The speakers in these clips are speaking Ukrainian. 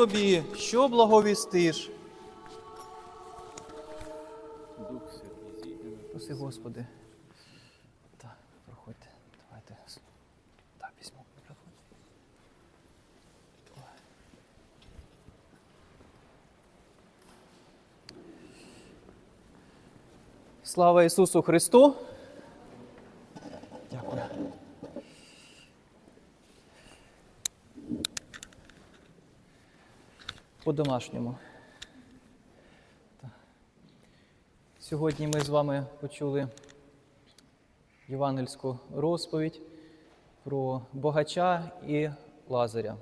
тобі, що благовістиш. Проси, Господи. Так, проходьте. Давайте. Так, візьму мікрофон. Слава Ісусу Христу! Дякую. По-домашньому. Сьогодні ми з вами почули євангельську розповідь про богача і Лазаря.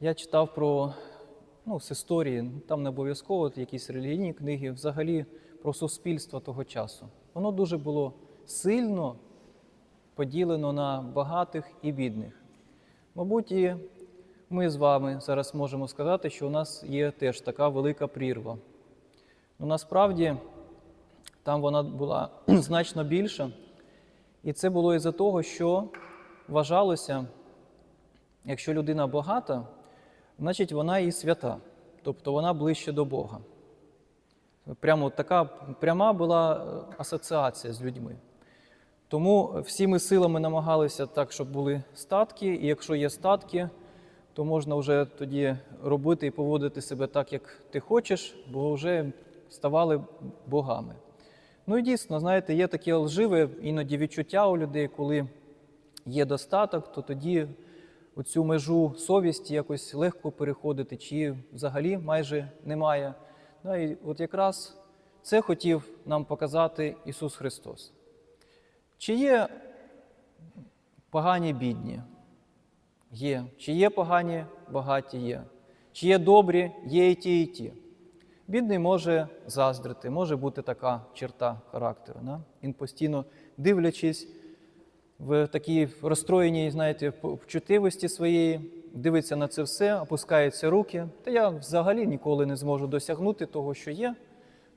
Я читав про ну, з історії, там не обов'язково якісь релігійні книги, взагалі про суспільство того часу. Воно дуже було сильно поділено на багатих і бідних. Мабуть, і ми з вами зараз можемо сказати, що у нас є теж така велика прірва. Ну, насправді там вона була значно більша. І це було із-за того, що вважалося, якщо людина багата, значить вона і свята, тобто вона ближче до Бога. Прямо така пряма була е, асоціація з людьми. Тому всіми силами намагалися так, щоб були статки, і якщо є статки, то можна вже тоді робити і поводити себе так, як ти хочеш, бо вже ставали богами. Ну і дійсно, знаєте, є таке лживе іноді відчуття у людей, коли є достаток, то тоді оцю межу совісті якось легко переходити, чи взагалі майже немає. Ну, і от якраз це хотів нам показати Ісус Христос. Чи є погані бідні? Є. Чи є погані, багаті є. Чи є добрі, є і ті, і ті. Бідний може заздрити, може бути така черта характеру. Да? Він постійно дивлячись в такій розстроєній, знаєте, вчутливості своєї, дивиться на це все, опускаються руки. Та я взагалі ніколи не зможу досягнути того, що є,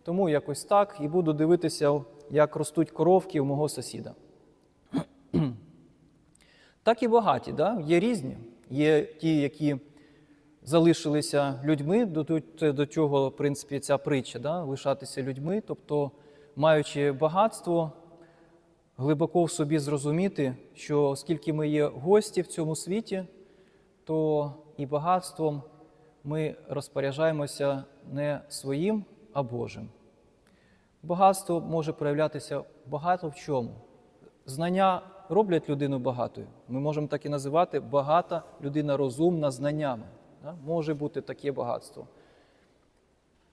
тому якось так і буду дивитися, як ростуть коровки у мого сусіда. Так і багаті, да? є різні. Є ті, які залишилися людьми, до, до, чого, в принципі, ця притча, да? лишатися людьми, тобто, маючи багатство, глибоко в собі зрозуміти, що оскільки ми є гості в цьому світі, то і багатством ми розпоряджаємося не своїм, а Божим. Багатство може проявлятися багато в чому. Знання роблять людину багатою. Ми можемо так і називати багата людина розумна знаннями. Да? Може бути таке багатство.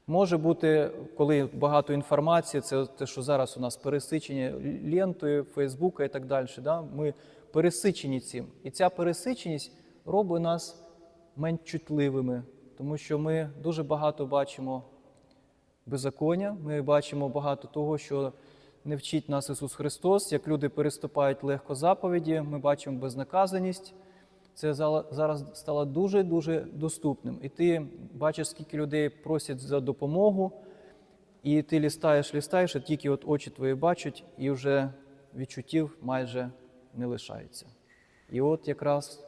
Може бути, коли багато інформації, це те, що зараз у нас пересичення лентою, Фейсбука і так далі. Да? Ми пересичені цим. І ця пересиченість робить нас менш чутливими, тому що ми дуже багато бачимо беззаконня, ми бачимо багато того, що не вчить нас Ісус Христос, як люди переступають легко заповіді, ми бачимо безнаказаність. Це зараз стало дуже-дуже доступним. І ти бачиш, скільки людей просять за допомогу, і ти лістаєш, лістаєш, а тільки от очі твої бачать, і вже відчуттів майже не лишається. І от якраз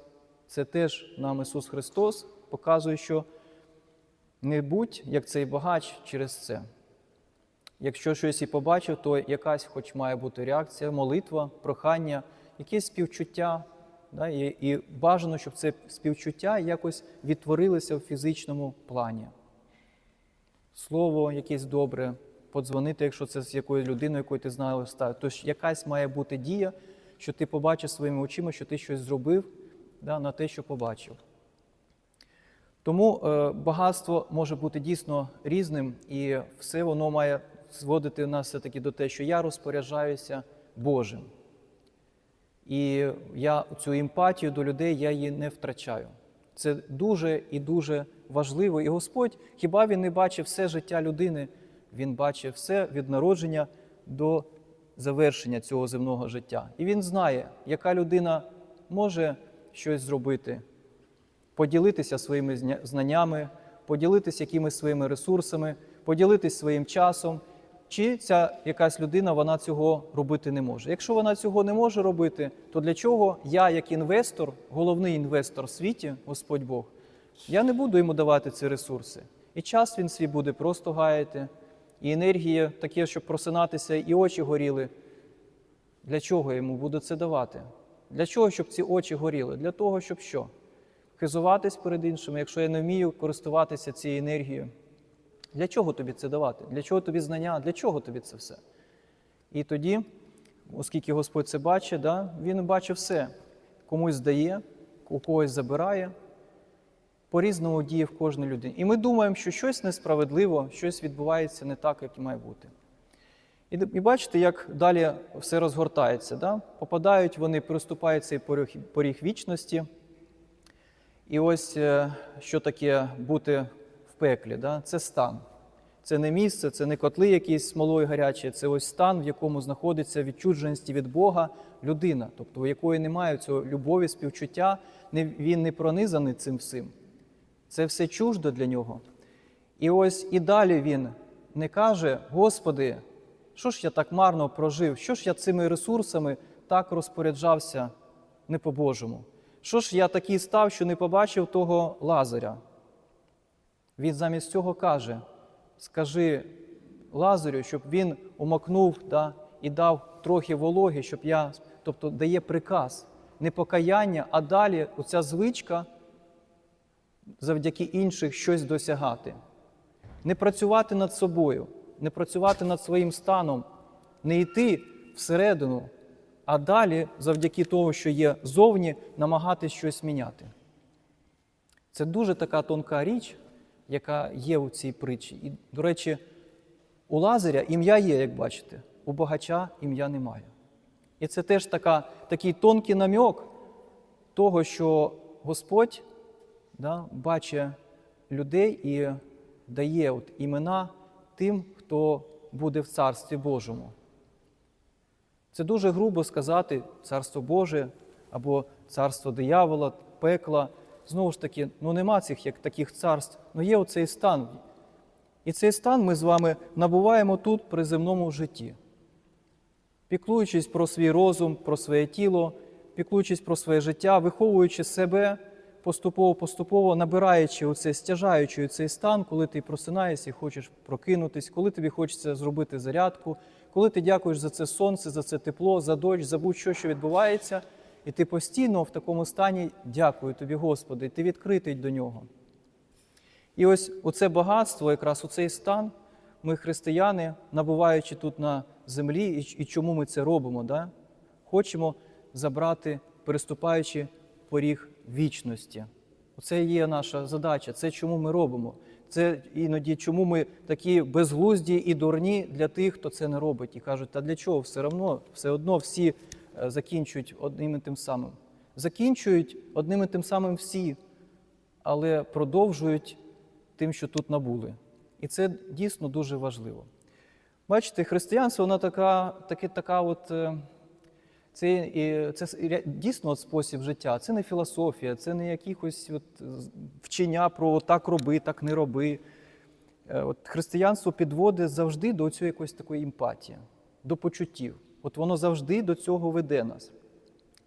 це теж нам Ісус Христос показує, що не будь як цей багач через це. Якщо щось і побачив, то якась хоч має бути реакція, молитва, прохання, якесь співчуття. Да? І, і бажано, щоб це співчуття якось відтворилося в фізичному плані. Слово якесь добре, подзвонити, якщо це з якою людиною, якою ти знаєш, Тож якась має бути дія, що ти побачив своїми очима, що ти щось зробив да, на те, що побачив. Тому е, багатство може бути дійсно різним, і все воно має зводити нас все-таки до те, що я розпоряджаюся Божим. І я цю емпатію до людей я її не втрачаю. Це дуже і дуже важливо. І Господь хіба Він не бачив все життя людини? Він бачив все від народження до завершення цього земного життя. І він знає, яка людина може щось зробити, поділитися своїми знаннями, поділитися якимись своїми ресурсами, поділитися своїм часом чи ця якась людина вона цього робити не може. Якщо вона цього не може робити, то для чого я, як інвестор, головний інвестор в світі, Господь Бог, я не буду йому давати ці ресурси. І час він свій буде просто гаяти, і енергія таке, щоб просинатися, і очі горіли. Для чого я йому буду це давати? Для чого, щоб ці очі горіли? Для того, щоб що? Хизуватись перед іншими, якщо я не вмію користуватися цією енергією. Для чого тобі це давати? Для чого тобі знання? Для чого тобі це все? І тоді, оскільки Господь це бачить, да, Він бачить все. Комусь дає, у когось забирає, по-різному діє в кожній людині. І ми думаємо, що щось несправедливо, щось відбувається не так, як і має бути. І, і бачите, як далі все розгортається. Да? Попадають вони, переступають цей поріг, поріг вічності. І ось е, що таке бути в пеклі? Да? Це стан. Це не місце, це не котли якісь смолою гарячі, це ось стан, в якому знаходиться відчудженості від Бога людина, тобто у якої немає цього любові, співчуття, він не пронизаний цим всім. Це все чуждо для нього. І ось і далі він не каже: Господи, що ж я так марно прожив, що ж я цими ресурсами так розпоряджався не по-божому? Що ж я такий став, що не побачив того Лазаря? Він замість цього каже: скажи Лазарю, щоб він умокнув да, і дав трохи вологи, щоб я, тобто дає приказ, не покаяння, а далі оця звичка завдяки інших щось досягати. Не працювати над собою, не працювати над своїм станом, не йти всередину, а далі, завдяки тому, що є зовні, намагатись щось міняти. Це дуже така тонка річ, яка є у цій притчі. І, до речі, у Лазаря ім'я є, як бачите, у багача ім'я немає. І це теж така, такий тонкий намьок того, що Господь да, бачить людей і дає от імена тим, хто буде в Царстві Божому. Це дуже грубо сказати Царство Боже або Царство диявола, пекла. Знову ж таки, ну нема цих як таких царств, ну є оцей стан. І цей стан ми з вами набуваємо тут при земному житті. Піклуючись про свій розум, про своє тіло, піклуючись про своє життя, виховуючи себе поступово-поступово, набираючи оцей, стяжаючи цей стан, коли ти просинаєшся і хочеш прокинутись, коли тобі хочеться зробити зарядку, коли ти дякуєш за це сонце, за це тепло, за дощ, за будь-що, що відбувається, і ти постійно в такому стані дякую тобі, Господи, ти відкритий до нього. І ось оце багатство, якраз у цей стан, ми, християни, набуваючи тут на землі, і, чому ми це робимо, да? хочемо забрати, переступаючи поріг вічності. Оце є наша задача, це чому ми робимо. Це іноді чому ми такі безглузді і дурні для тих, хто це не робить. І кажуть, та для чого все одно, все одно всі закінчують одним і тим самим. Закінчують одним і тим самим всі, але продовжують тим, що тут набули. І це дійсно дуже важливо. Бачите, християнство, воно така, таки, така от. е, це, це дійсно от спосіб життя. Це не філософія, це не от вчення про так роби, так не роби. Е, От християнство підводить завжди до цього якоїсь такої емпатії, до почуттів. От воно завжди до цього веде нас.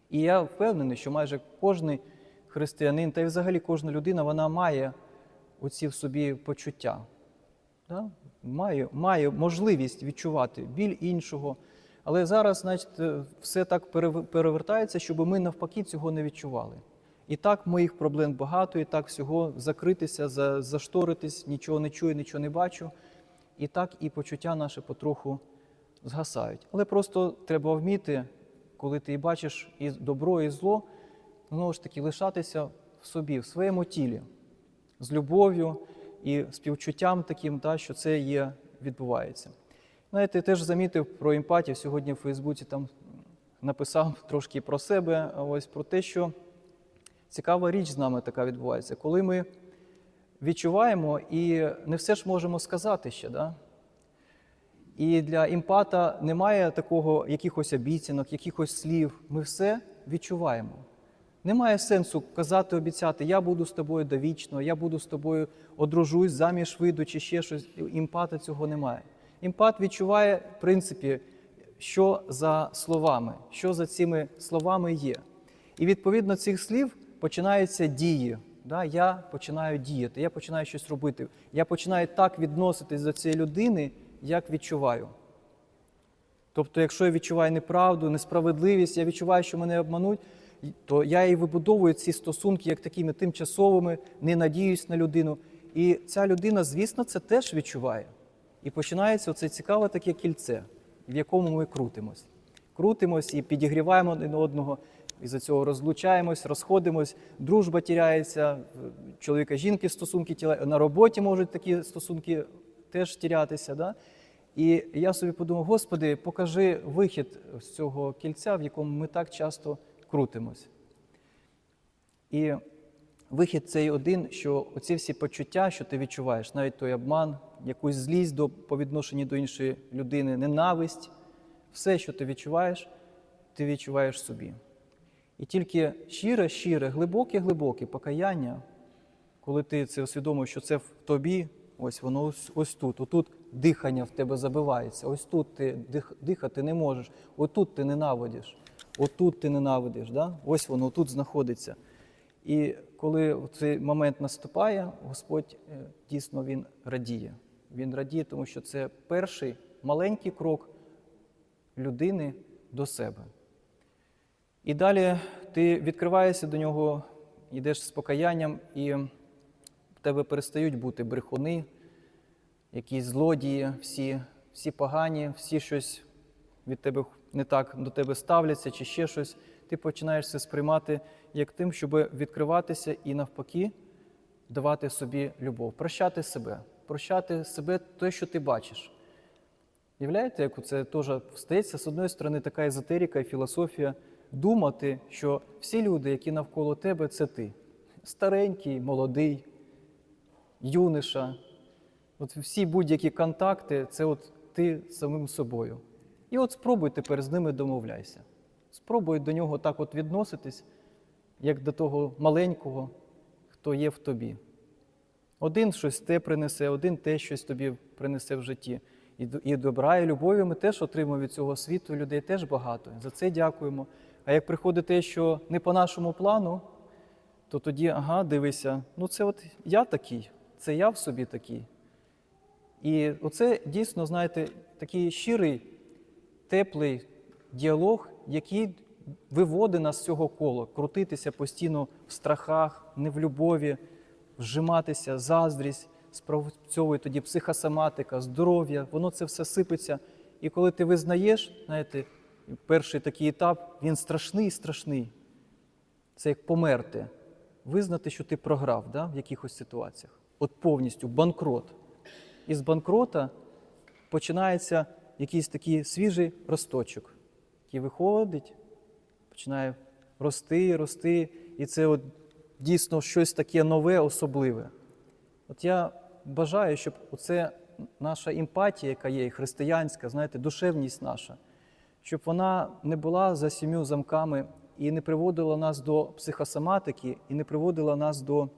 І я впевнений, що майже кожен християнин, та й взагалі кожна людина, вона має оці в собі почуття. Да? Має, має можливість відчувати біль іншого. Але зараз, значить, е, все так перевертається, щоб ми навпаки цього не відчували. І так моїх проблем багато, і так всього закритися, за- зашторитись, нічого не чую, нічого не бачу. І так і почуття наше потроху згасають. Але просто треба вміти, коли ти бачиш і добро, і зло, знову ж таки лишатися в собі, в своєму тілі, з любов'ю і співчуттям таким, та, що це є, відбувається. Знаєте, теж замітив про емпатію. Сьогодні в Фейсбуці там написав трошки про себе, ось про те, що цікава річ з нами така відбувається, коли ми відчуваємо і не все ж можемо сказати ще. Да? І для емпата немає такого якихось обіцянок, якихось слів. Ми все відчуваємо. Немає сенсу казати, обіцяти, я буду з тобою довічно, я буду з тобою одружусь, заміж вийду чи ще щось. Імпата цього немає. Імпат відчуває, в принципі, що за словами, що за цими словами є. І відповідно цих слів починаються дії. Да? Я починаю діяти, я починаю щось робити. Я починаю так відноситись до цієї людини, як відчуваю. Тобто, якщо я відчуваю неправду, несправедливість, я відчуваю, що мене обмануть, то я і вибудовую ці стосунки як такими тимчасовими, не надіюсь на людину. І ця людина, звісно, це теж відчуває. І починається оце цікаве таке кільце, в якому ми крутимось. Крутимось і підігріваємо один одного, і за цього розлучаємось, розходимось, дружба тіряється, чоловіка жінки стосунки тіла, на роботі можуть такі стосунки теж тірятися. Да? І я собі подумав, Господи, покажи вихід з цього кільця, в якому ми так часто крутимось. І вихід цей один, що оці всі почуття, що ти відчуваєш, навіть той обман, якусь злість до, по відношенню до іншої людини, ненависть, все, що ти відчуваєш, ти відчуваєш собі. І тільки щире, щире, глибоке, глибоке покаяння, коли ти це усвідомив, що це в тобі, ось воно ось, ось тут, отут дихання в тебе забивається, ось тут ти дих, дихати не можеш, отут ти ненавидиш, отут ти ненавидиш, да? ось воно тут знаходиться. І коли цей момент наступає, Господь е, дійсно він радіє. Він радіє, тому що це перший маленький крок людини до себе. І далі ти відкриваєшся до нього, йдеш з покаянням, і тебе перестають бути брехуни, якісь злодії, всі, всі погані, всі щось від тебе не так до тебе ставляться чи ще щось. Ти починаєш це сприймати як тим, щоб відкриватися і навпаки давати собі любов, прощати себе, прощати себе те, що ти бачиш. Являєте, як це теж стається, з одної сторони, така езотерика і філософія думати, що всі люди, які навколо тебе, це ти. Старенький, молодий, юниша. От всі будь-які контакти це от ти самим собою. І от спробуй тепер з ними домовляйся. Спробуй до нього так от відноситись, як до того маленького, хто є в тобі. Один щось те принесе, один те щось тобі принесе в житті. І добра, і любові ми теж отримуємо від цього світу, людей теж багато. За це дякуємо. А як приходить те, що не по нашому плану, то тоді, ага, дивися, ну це от я такий, це я в собі такий. І оце дійсно, знаєте, такий щирий, теплий діалог, який виводить нас з цього кола, крутитися постійно в страхах, не в любові, вжиматися, заздрість, спрацьовує тоді психосоматика, здоров'я, воно це все сипеться. І коли ти визнаєш, знаєте, перший такий етап, він страшний, страшний. Це як померти, визнати, що ти програв да, в якихось ситуаціях. От повністю банкрот. І з банкрота починається якийсь такий свіжий росточок, який виходить, починає рости, рости, і це от дійсно щось таке нове, особливе. От я бажаю, щоб оце наша емпатія, яка є, і християнська, знаєте, душевність наша, щоб вона не була за сім'ю замками і не приводила нас до психосоматики, і не приводила нас до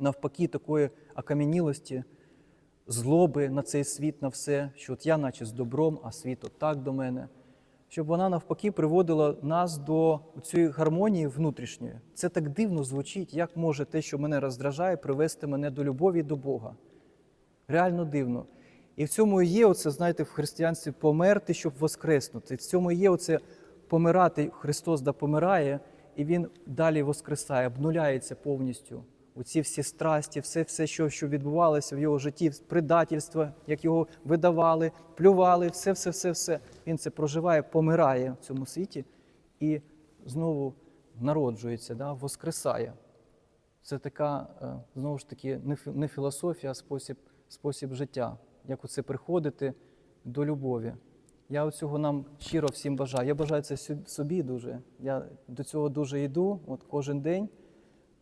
навпаки такої окам'янілості, злоби на цей світ, на все, що от я, наче з добром, а світ отак до мене. Щоб вона навпаки приводила нас до цієї гармонії внутрішньої. Це так дивно звучить, як може те, що мене роздражає, привести мене до любові до Бога. Реально дивно. І в цьому є оце, знаєте, в християнстві померти, щоб воскреснути. В цьому є оце помирати. Христос да помирає, і Він далі воскресає, обнуляється повністю. Оці всі страсті, все, все що, що відбувалося в його житті, предательство, як його видавали, плювали, все, все, все, все. Він це проживає, помирає в цьому світі і знову народжується, да, воскресає. Це така, е, знову ж таки, не фі- філософія, а спосіб, спосіб життя, як оце приходити до любові. Я цього нам щиро всім бажаю. Я бажаю це собі дуже. Я до цього дуже йду, от кожен день.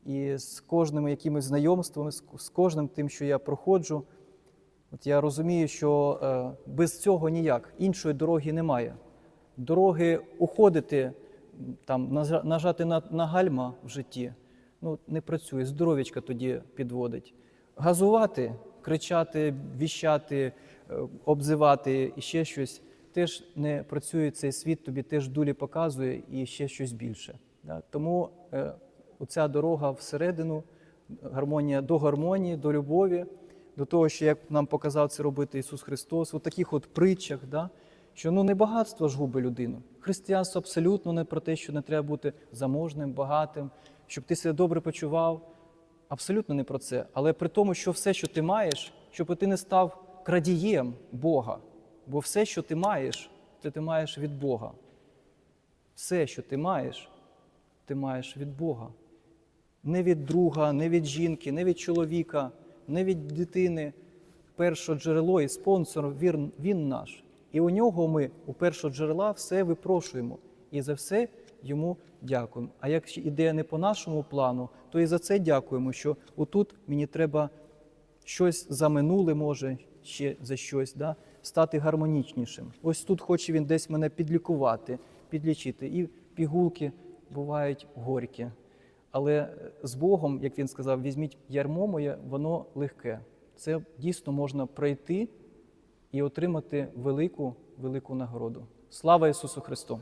І з кожними якимись знайомствами, з кожним тим, що я проходжу, от я розумію, що е, без цього ніяк, іншої дороги немає. Дороги уходити, там, нажати на, на гальма в житті, ну, не працює, здоров'ячка тоді підводить. Газувати кричати, віщати, е, обзивати і ще щось, теж не працює цей світ, тобі теж дулі показує і ще щось більше. Да? Тому е, оця дорога всередину, гармонія до гармонії, до любові, до того, що як нам показав це робити Ісус Христос, у таких от притчах, да? що ну не багатство ж губить людину. Християнство абсолютно не про те, що не треба бути заможним, багатим, щоб ти себе добре почував. Абсолютно не про це. Але при тому, що все, що ти маєш, щоб ти не став крадієм Бога. Бо все, що ти маєш, це ти маєш від Бога. Все, що ти маєш, ти маєш від Бога. Не від друга, не від жінки, не від чоловіка, не від дитини. Перше джерело і спонсор він, він наш. І у нього ми у першого джерела все випрошуємо. І за все йому дякуємо. А якщо іде не по нашому плану, то і за це дякуємо, що отут мені треба щось за минуле може, ще за щось, да? стати гармонічнішим. Ось тут хоче він десь мене підлікувати, підлічити. І пігулки бувають горькі. Але е, з Богом, як він сказав, візьміть ярмо моє, воно легке. Це дійсно можна пройти і отримати велику, велику нагороду. Слава Ісусу Христу!